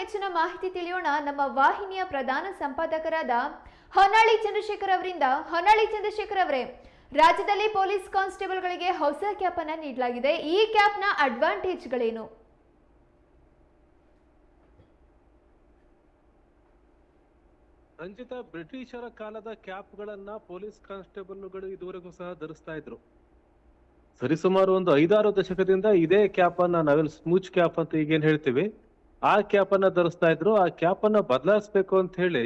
ಹೆಚ್ಚಿನ ಮಾಹಿತಿ ತಿಳಿಯೋಣ. ನಮ್ಮ ವಾಹಿನಿಯ ಪ್ರಧಾನ ಸಂಪಾದಕರಾದ ಹೊನ್ನಾಳಿ ಚಂದ್ರಶೇಖರ್ ಅವರಿಂದ. ಹೊನ್ನಾಳಿ ಚಂದ್ರಶೇಖರ್ ಅವರೇ, ರಾಜ್ಯದಲ್ಲಿ ಪೊಲೀಸ್ ಕಾನ್ಸ್ಟೇಬಲ್ಗಳಿಗೆ ಹೊಸ ಕ್ಯಾಪ್ ಅನ್ನ ನೀಡಲಾಗಿದೆ. ಈ ಕ್ಯಾಪ್ನ ಅಡ್ವಾಂಟೇಜ್ಗಳೇನು? ರಂಜಿತ ಬ್ರಿಟಿಷರ ಕಾಲದ ಕ್ಯಾಪ್ಗಳನ್ನ ಪೊಲೀಸ್ ಕಾನ್ಸ್ಟೇಬಲ್ಗಳು ಇದುವರೆಗೂ ಸಹ ಧರಿಸ್ತಾ ಇದ್ರು. ಸರಿಸುಮಾರು ಒಂದು ಐದಾರು ದಶಕದಿಂದ ಇದೇ ಕ್ಯಾಪ್ ಅನ್ನ ನಾವೆಲ್ಲ ಸ್ಮೂಚ್ ಕ್ಯಾಪ್ ಅಂತ ಈಗೇನ್ ಹೇಳ್ತೀವಿ. ಆ ಕ್ಯಾಪ್ ಅನ್ನ ಧರಿಸ್ತಾ ಇದ್ರು. ಆ ಕ್ಯಾಪ್ ಅನ್ನ ಬದಲಾಯಿಸ್ಬೇಕು ಅಂತ ಹೇಳಿ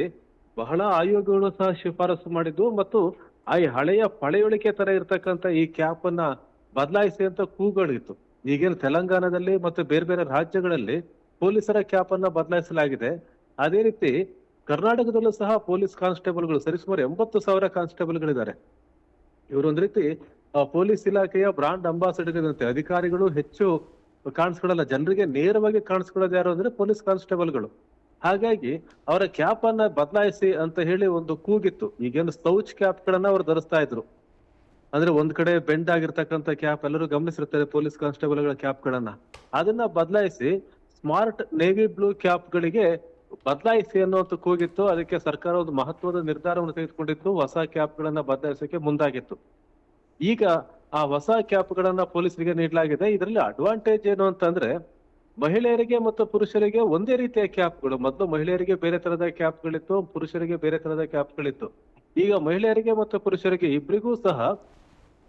ಬಹಳ ಆಯೋಗಗಳು ಸಹ ಶಿಫಾರಸು ಮಾಡಿದ್ವು. ಮತ್ತು ಆ ಹಳೆಯ ಪಳೆಯುಳಿಕೆ ತರ ಇರ್ತಕ್ಕಂಥ ಈ ಕ್ಯಾಪ್ ಅನ್ನ ಬದಲಾಯಿಸಿ ಅಂತ ಕೂಗಳಿತ್ತು. ಈಗೇನು ತೆಲಂಗಾಣದಲ್ಲಿ ಮತ್ತು ಬೇರೆ ಬೇರೆ ರಾಜ್ಯಗಳಲ್ಲಿ ಪೊಲೀಸರ ಕ್ಯಾಪ್ ಅನ್ನ ಬದಲಾಯಿಸಲಾಗಿದೆ. ಅದೇ ರೀತಿ ಕರ್ನಾಟಕದಲ್ಲೂ ಸಹ ಪೊಲೀಸ್ ಕಾನ್ಸ್ಟೇಬಲ್ಗಳು ಸರಿಸುಮಾರು ಎಂಬತ್ತು ಸಾವಿರ ಕಾನ್ಸ್ಟೇಬಲ್ಗಳಿದ್ದಾರೆ. ಇವರು ಒಂದ್ ರೀತಿ ಪೊಲೀಸ್ ಇಲಾಖೆಯ ಬ್ರಾಂಡ್ ಅಂಬಾಸಿಡರ್ ಇದಂತೆ ಅಧಿಕಾರಿಗಳು ಹೆಚ್ಚು ಕಾಣಿಸ್ಕೊಳ್ಳಲ್ಲ ಜನರಿಗೆ ನೇರವಾಗಿ ಕಾಣಿಸ್ಕೊಳ್ಳೋದು ಯಾರು ಅಂದ್ರೆ ಪೊಲೀಸ್ ಕಾನ್ಸ್ಟೇಬಲ್ಗಳು. ಹಾಗಾಗಿ ಅವರ ಕ್ಯಾಪ್ ಅನ್ನ ಬದಲಾಯಿಸಿ ಅಂತ ಹೇಳಿ ಒಂದು ಕೂಗಿತ್ತು. ಈಗೇನು ಸ್ಟೌಚ್ ಕ್ಯಾಪ್ ಗಳನ್ನ ಅವ್ರು ಧರಿಸ್ತಾ ಇದ್ರು. ಅಂದ್ರೆ ಒಂದ್ ಕಡೆ ಬೆಂಡ್ ಆಗಿರ್ತಕ್ಕಂಥ ಕ್ಯಾಪ್ ಎಲ್ಲರೂ ಗಮನಿಸಿರ್ತಾರೆ ಪೊಲೀಸ್ ಕಾನ್ಸ್ಟೇಬಲ್ಗಳ ಕ್ಯಾಪ್ ಗಳನ್ನ ಅದನ್ನ ಬದಲಾಯಿಸಿ ಸ್ಮಾರ್ಟ್ ನೇವಿ ಬ್ಲೂ ಕ್ಯಾಪ್ ಗಳಿಗೆ ಬದಲಾಯಿಸಿ ಅನ್ನುವಂತ ಕೂಗಿತ್ತು. ಅದಕ್ಕೆ ಸರ್ಕಾರ ಒಂದು ಮಹತ್ವದ ನಿರ್ಧಾರವನ್ನು ತೆಗೆದುಕೊಂಡಿತ್ತು. ಹೊಸ ಕ್ಯಾಪ್ ಗಳನ್ನ ಬದಲಾಯಿಸಕ್ಕೆ ಮುಂದಾಗಿತ್ತು. ಈಗ ಆ ಹೊಸ ಕ್ಯಾಪ್ ಗಳನ್ನ ಪೊಲೀಸರಿಗೆ ನೀಡಲಾಗಿದೆ. ಇದರಲ್ಲಿ ಅಡ್ವಾಂಟೇಜ್ ಏನು ಅಂತಂದ್ರೆ, ಮಹಿಳೆಯರಿಗೆ ಮತ್ತು ಪುರುಷರಿಗೆ ಒಂದೇ ರೀತಿಯ ಕ್ಯಾಪ್ಗಳು. ಮೊದಲು ಮಹಿಳೆಯರಿಗೆ ಬೇರೆ ತರದ ಕ್ಯಾಪ್ಗಳಿತ್ತು, ಪುರುಷರಿಗೆ ಬೇರೆ ತರದ ಕ್ಯಾಪ್ಗಳಿತ್ತು. ಈಗ ಮಹಿಳೆಯರಿಗೆ ಮತ್ತು ಪುರುಷರಿಗೆ ಇಬ್ಬರಿಗೂ ಸಹ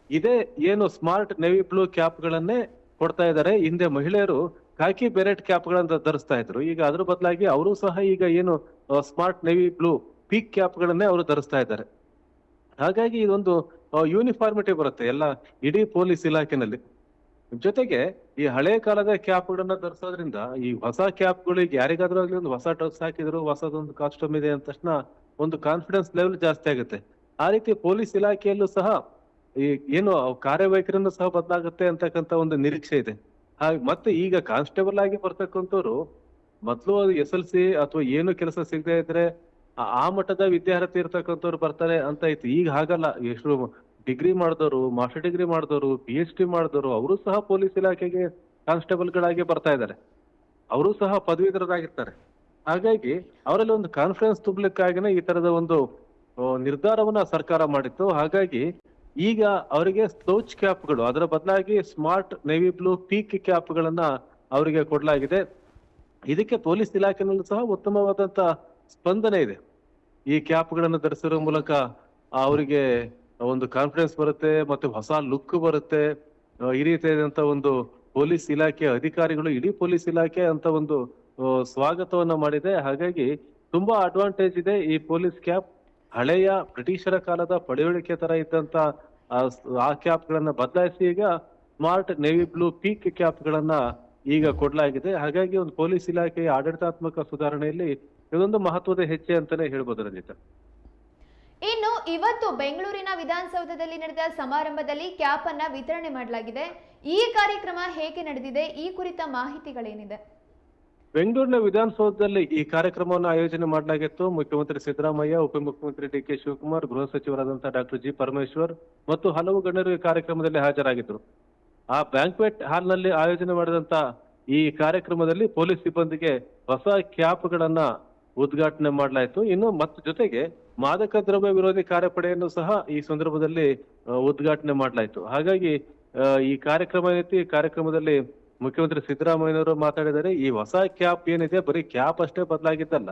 ಇದೇ ಏನು ಸ್ಮಾರ್ಟ್ ನೆವಿ ಬ್ಲೂ ಕ್ಯಾಪ್ ಗಳನ್ನೇ ಕೊಡ್ತಾ ಇದ್ದಾರೆ. ಹಿಂದೆ ಮಹಿಳೆಯರು ಕಾಕಿ ಬೆರೆಟ್ ಕ್ಯಾಪ್ ಗಳನ್ನ ಧರಿಸ್ತಾ ಇದ್ರು. ಈಗ ಅದ್ರ ಬದಲಾಗಿ ಅವರು ಸಹ ಈಗ ಏನು smart navy blue peak cap ಗಳನ್ನೇ ಅವರು ಧರಿಸ್ತಾ ಇದ್ದಾರೆ. ಹಾಗಾಗಿ ಇದೊಂದು ಯೂನಿಫಾರ್ಮಿಟಿ ಬರುತ್ತೆ ಎಲ್ಲ ಇಡೀ ಪೊಲೀಸ್ ಇಲಾಖೆನಲ್ಲಿ. ಜೊತೆಗೆ ಈ ಹಳೆ ಕಾಲದ ಕ್ಯಾಪ್ ಗಳನ್ನ ಧರಿಸೋದ್ರಿಂದ ಈ ಹೊಸ ಕ್ಯಾಪ್ಗಳಿಗೆ ಯಾರಿಗಾದ್ರೂ ಆಗ್ಲಿ ಒಂದು ಹೊಸ ಡ್ರೆಸ್ ಹಾಕಿದ್ರು, ಹೊಸದೊಂದು ಕಾಸ್ಟ್ಯೂಮ್ ಇದೆ ಅಂದ ತಕ್ಷಣ ಒಂದು ಕಾನ್ಫಿಡೆನ್ಸ್ ಲೆವೆಲ್ ಜಾಸ್ತಿ ಆಗುತ್ತೆ. ಆ ರೀತಿ ಪೊಲೀಸ್ ಇಲಾಖೆಯಲ್ಲೂ ಸಹ ಈ ಏನು ಕಾರ್ಯವೈಖರಿನೂ ಸಹ ಬದಲಾಗುತ್ತೆ ಅಂತಕ್ಕಂತ ಒಂದು ನಿರೀಕ್ಷೆ ಇದೆ. ಹಾಗೆ ಮತ್ತೆ ಈಗ ಕಾನ್ಸ್ಟೇಬಲ್ ಆಗಿ ಬರ್ತಕ್ಕಂಥವ್ರು ಮೊದಲು ಎಸ್ ಎಲ್ ಸಿ ಅಥವಾ ಏನು ಕೆಲಸ ಸಿಗದೆ ಇದ್ರೆ ಆ ಮಟ್ಟದ ವಿದ್ಯಾರ್ಥಿ ಇರ್ತಕ್ಕಂಥವ್ರು ಬರ್ತಾರೆ ಅಂತ ಇತ್ತು. ಈಗ ಹಾಗಲ್ಲ, ಎಷ್ಟು ಡಿಗ್ರಿ ಮಾಡಿದವರು ಮಾಸ್ಟರ್ ಡಿಗ್ರಿ ಮಾಡಿದವರು ಪಿ ಎಚ್ ಡಿ ಮಾಡಿದವರು ಅವರು ಸಹ ಪೊಲೀಸ್ ಇಲಾಖೆಗೆ ಕಾನ್ಸ್ಟೇಬಲ್ಗಳಾಗಿ ಬರ್ತಾ ಇದ್ದಾರೆ. ಅವರು ಸಹ ಪದವೀಧರರಾಗಿರ್ತಾರೆ. ಹಾಗಾಗಿ ಅವರಲ್ಲಿ ಒಂದು ಕಾನ್ಫಿಡೆನ್ಸ್ ತುಂಬಲಿಕ್ಕಾಗಿನೇ ಈ ತರದ ಒಂದು ನಿರ್ಧಾರವನ್ನ ಸರ್ಕಾರ ಮಾಡಿತ್ತು. ಹಾಗಾಗಿ ಈಗ ಅವರಿಗೆ ಸ್ಲೋಚ್ ಕ್ಯಾಪ್ಗಳು, ಅದರ ಬದಲಾಗಿ ಸ್ಮಾರ್ಟ್ ನೇವಿ ಬ್ಲೂ ಪೀಕ್ ಕ್ಯಾಪ್ಗಳನ್ನ ಅವರಿಗೆ ಕೊಡಲಾಗಿದೆ. ಇದಕ್ಕೆ ಪೊಲೀಸ್ ಇಲಾಖೆನಲ್ಲೂ ಸಹ ಉತ್ತಮವಾದಂತ ಸ್ಪಂದನೆ ಇದೆ. ಈ ಕ್ಯಾಪ್ಗಳನ್ನು ಧರಿಸಿರೋ ಮೂಲಕ ಅವರಿಗೆ ಒಂದು ಕಾನ್ಫಿಡೆನ್ಸ್ ಬರುತ್ತೆ, ಮತ್ತೆ ಹೊಸ ಲುಕ್ ಬರುತ್ತೆ. ಈ ರೀತಿಯಾದಂತ ಒಂದು ಪೊಲೀಸ್ ಇಲಾಖೆ ಅಧಿಕಾರಿಗಳು, ಇಡೀ ಪೊಲೀಸ್ ಇಲಾಖೆ ಅಂತ ಒಂದು ಸ್ವಾಗತವನ್ನ ಮಾಡಿದೆ. ಹಾಗಾಗಿ ತುಂಬಾ ಅಡ್ವಾಂಟೇಜ್ ಇದೆ ಈ ಪೊಲೀಸ್ ಕ್ಯಾಪ್ ಹಳೆಯ ಬ್ರಿಟಿಷರ ಕಾಲದ ಪಳೆಯುಳಿಕೆ ತರ ಇದ್ದಂತ, ಆ ಕ್ಯಾಪ್ ಗಳನ್ನ ಬದಲಾಯಿಸಿ ಈಗ smart navy blue peak cap ಗಳನ್ನ ಈಗ ಕೊಡಲಾಗಿದೆ. ಹಾಗಾಗಿ ಒಂದು ಪೊಲೀಸ್ ಇಲಾಖೆಯ ಆಡಳಿತಾತ್ಮಕ ಸುಧಾರಣೆಯಲ್ಲಿ ಇದೊಂದು ಮಹತ್ವದ ಹೆಜ್ಜೆ ಅಂತಾನೆ ಹೇಳ್ಬೋದು ರಂಜಿತ. ಇವತ್ತು ಬೆಂಗಳೂರಿನ ವಿಧಾನಸೌಧದಲ್ಲಿ ನಡೆದ ಸಮಾರಂಭದಲ್ಲಿ ಕ್ಯಾಪ್ ಅನ್ನ ವಿತರಣೆ ಮಾಡಲಾಗಿದೆ. ಈ ಕಾರ್ಯಕ್ರಮ ಹೇಗೆ ನಡೆದಿದೆ? ಈ ಕುರಿತ ಮಾಹಿತಿಗಳೇನಿದೆ? ಬೆಂಗಳೂರಿನ ವಿಧಾನಸೌಧದಲ್ಲಿ ಈ ಕಾರ್ಯಕ್ರಮವನ್ನು ಆಯೋಜನೆ ಮಾಡಲಾಗಿತ್ತು. ಮುಖ್ಯಮಂತ್ರಿ ಸಿದ್ದರಾಮಯ್ಯ, ಉಪಮುಖ್ಯಮಂತ್ರಿ ಡಿ ಕೆ ಶಿವಕುಮಾರ್, ಗೃಹ ಸಚಿವರಾದಂತಹ ಡಾಕ್ಟರ್ ಜಿ. ಪರಮೇಶ್ವರ್ ಮತ್ತು ಹಲವು ಗಣ್ಯರು ಈ ಕಾರ್ಯಕ್ರಮದಲ್ಲಿ ಹಾಜರಾಗಿದ್ದರು. ಆ ಬ್ಯಾಂಕ್ವೆಟ್ ಹಾಲ್ನಲ್ಲಿ ಆಯೋಜನೆ ಮಾಡಿದಂತ ಈ ಕಾರ್ಯಕ್ರಮದಲ್ಲಿ ಪೊಲೀಸ್ ಸಿಬ್ಬಂದಿಗೆ ಹೊಸ ಕ್ಯಾಪ್ಗಳನ್ನ ಉದ್ಘಾಟನೆ ಮಾಡಲಾಯಿತು. ಇನ್ನು ಮತ್ತು ಜೊತೆಗೆ ಮಾದಕ ದ್ರವ್ಯ ವಿರೋಧಿ ಕಾರ್ಯಪಡೆಯನ್ನು ಸಹ ಈ ಸಂದರ್ಭದಲ್ಲಿ ಉದ್ಘಾಟನೆ ಮಾಡಲಾಯಿತು. ಹಾಗಾಗಿ ಈ ಕಾರ್ಯಕ್ರಮ ಏನೈತಿ ಕಾರ್ಯಕ್ರಮದಲ್ಲಿ ಮುಖ್ಯಮಂತ್ರಿ ಸಿದ್ದರಾಮಯ್ಯನವರು ಮಾತಾಡಿದರೆ ಈ ಹೊಸ ಕ್ಯಾಪ್ ಏನಿದೆ, ಬರೀ ಕ್ಯಾಪ್ ಅಷ್ಟೇ ಬದಲಾಗಿದ್ದಲ್ಲ,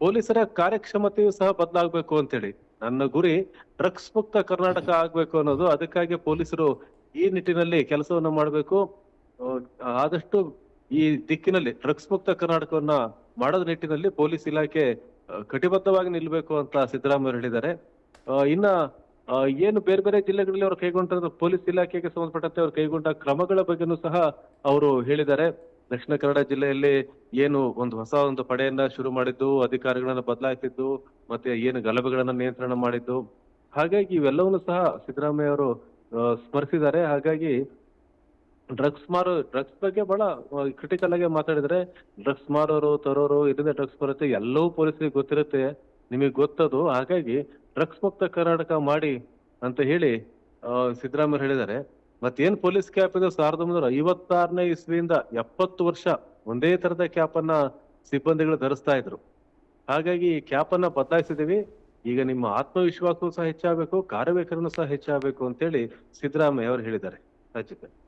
ಪೊಲೀಸರ ಕಾರ್ಯಕ್ಷಮತೆಯು ಸಹ ಬದಲಾಗಬೇಕು ಅಂತೇಳಿ ನನ್ನ ಗುರಿ, ಡ್ರಗ್ಸ್ ಮುಕ್ತ ಕರ್ನಾಟಕ ಆಗ್ಬೇಕು ಅನ್ನೋದು. ಅದಕ್ಕಾಗಿ ಪೊಲೀಸರು ಈ ನಿಟ್ಟಿನಲ್ಲಿ ಕೆಲಸವನ್ನು ಮಾಡಬೇಕು. ಆದಷ್ಟು ಈ ದಿಕ್ಕಿನಲ್ಲಿ ಡ್ರಗ್ಸ್ ಮುಕ್ತ ಕರ್ನಾಟಕವನ್ನ ಮಾಡೋದ್ ನಿಟ್ಟಿನಲ್ಲಿ ಪೊಲೀಸ್ ಇಲಾಖೆ ಕಟಿಬದ್ಧವಾಗಿ ನಿಲ್ಲಬೇಕು ಅಂತ ಸಿದ್ದರಾಮಯ್ಯ ಹೇಳಿದ್ದಾರೆ. ಇನ್ನ ಏನು ಬೇರೆ ಬೇರೆ ಜಿಲ್ಲೆಗಳಲ್ಲಿ ಅವರು ಕೈಗೊಂಡ ಪೊಲೀಸ್ ಇಲಾಖೆಗೆ ಸಂಬಂಧಪಟ್ಟಂತೆ ಅವರು ಕೈಗೊಂಡ ಕ್ರಮಗಳ ಬಗ್ಗೆನೂ ಸಹ ಅವರು ಹೇಳಿದ್ದಾರೆ. ದಕ್ಷಿಣ ಕನ್ನಡ ಜಿಲ್ಲೆಯಲ್ಲಿ ಏನು ಒಂದು ಹೊಸ ಒಂದು ಪಡೆಯನ್ನ ಶುರು ಮಾಡಿದ್ದು, ಅಧಿಕಾರಿಗಳನ್ನ ಬದಲಾಯಿಸಿದ್ದು ಮತ್ತೆ ಏನು ಗಲಭೆಗಳನ್ನ ನಿಯಂತ್ರಣ ಮಾಡಿದ್ದು, ಹಾಗಾಗಿ ಇವೆಲ್ಲವನ್ನೂ ಸಹ ಸಿದ್ದರಾಮಯ್ಯ ಅವರು ಸ್ಮರಿಸಿದ್ದಾರೆ. ಹಾಗಾಗಿ ಡ್ರಗ್ಸ್ ಮಾರೋ ಡ್ರಗ್ಸ್ ಬಗ್ಗೆ ಬಹಳ ಕ್ರಿಟಿಕಲ್ ಆಗಿ ಮಾತಾಡಿದ್ರೆ ಡ್ರಗ್ಸ್ ಮಾರೋರು, ತರೋರು, ಇದರಿಂದ ಡ್ರಗ್ಸ್ ಬರುತ್ತೆ, ಎಲ್ಲವೂ ಪೊಲೀಸರಿಗೆ ಗೊತ್ತಿರುತ್ತೆ, ನಿಮಗೆ ಗೊತ್ತದು. ಹಾಗಾಗಿ ಡ್ರಗ್ಸ್ ಮುಕ್ತ ಕರ್ನಾಟಕ ಮಾಡಿ ಅಂತ ಹೇಳಿ ಸಿದ್ದರಾಮಯ್ಯ ಹೇಳಿದ್ದಾರೆ. ಮತ್ತೇನ್ ಪೊಲೀಸ್ ಕ್ಯಾಪ್ ಇದೆ? ಸಾವಿರದ ಒಂಬೈನೂರ ಐವತ್ತಾರನೇ ಇಸ್ವಿಯಿಂದ ಎಪ್ಪತ್ತು ವರ್ಷ ಒಂದೇ ತರದ ಕ್ಯಾಪ್ ಅನ್ನ ಸಿಬ್ಬಂದಿಗಳು ಧರಿಸ್ತಾ ಇದ್ರು. ಹಾಗಾಗಿ, ಈ ಕ್ಯಾಪ್ ಅನ್ನ ಬದಲಾಯಿಸಿದೀವಿ ಈಗ ನಿಮ್ಮ ಆತ್ಮವಿಶ್ವಾಸವೂ ಸಹ ಹೆಚ್ಚಾಗಬೇಕು ಕಾರ್ಯವೈಖರಿನೂ ಸಹ ಹೆಚ್ಚಾಗಬೇಕು ಅಂತೇಳಿ ಸಿದ್ದರಾಮಯ್ಯ ಅವರು ಹೇಳಿದ್ದಾರೆ. ರಾಜ್ಯಕ್ಕೆ.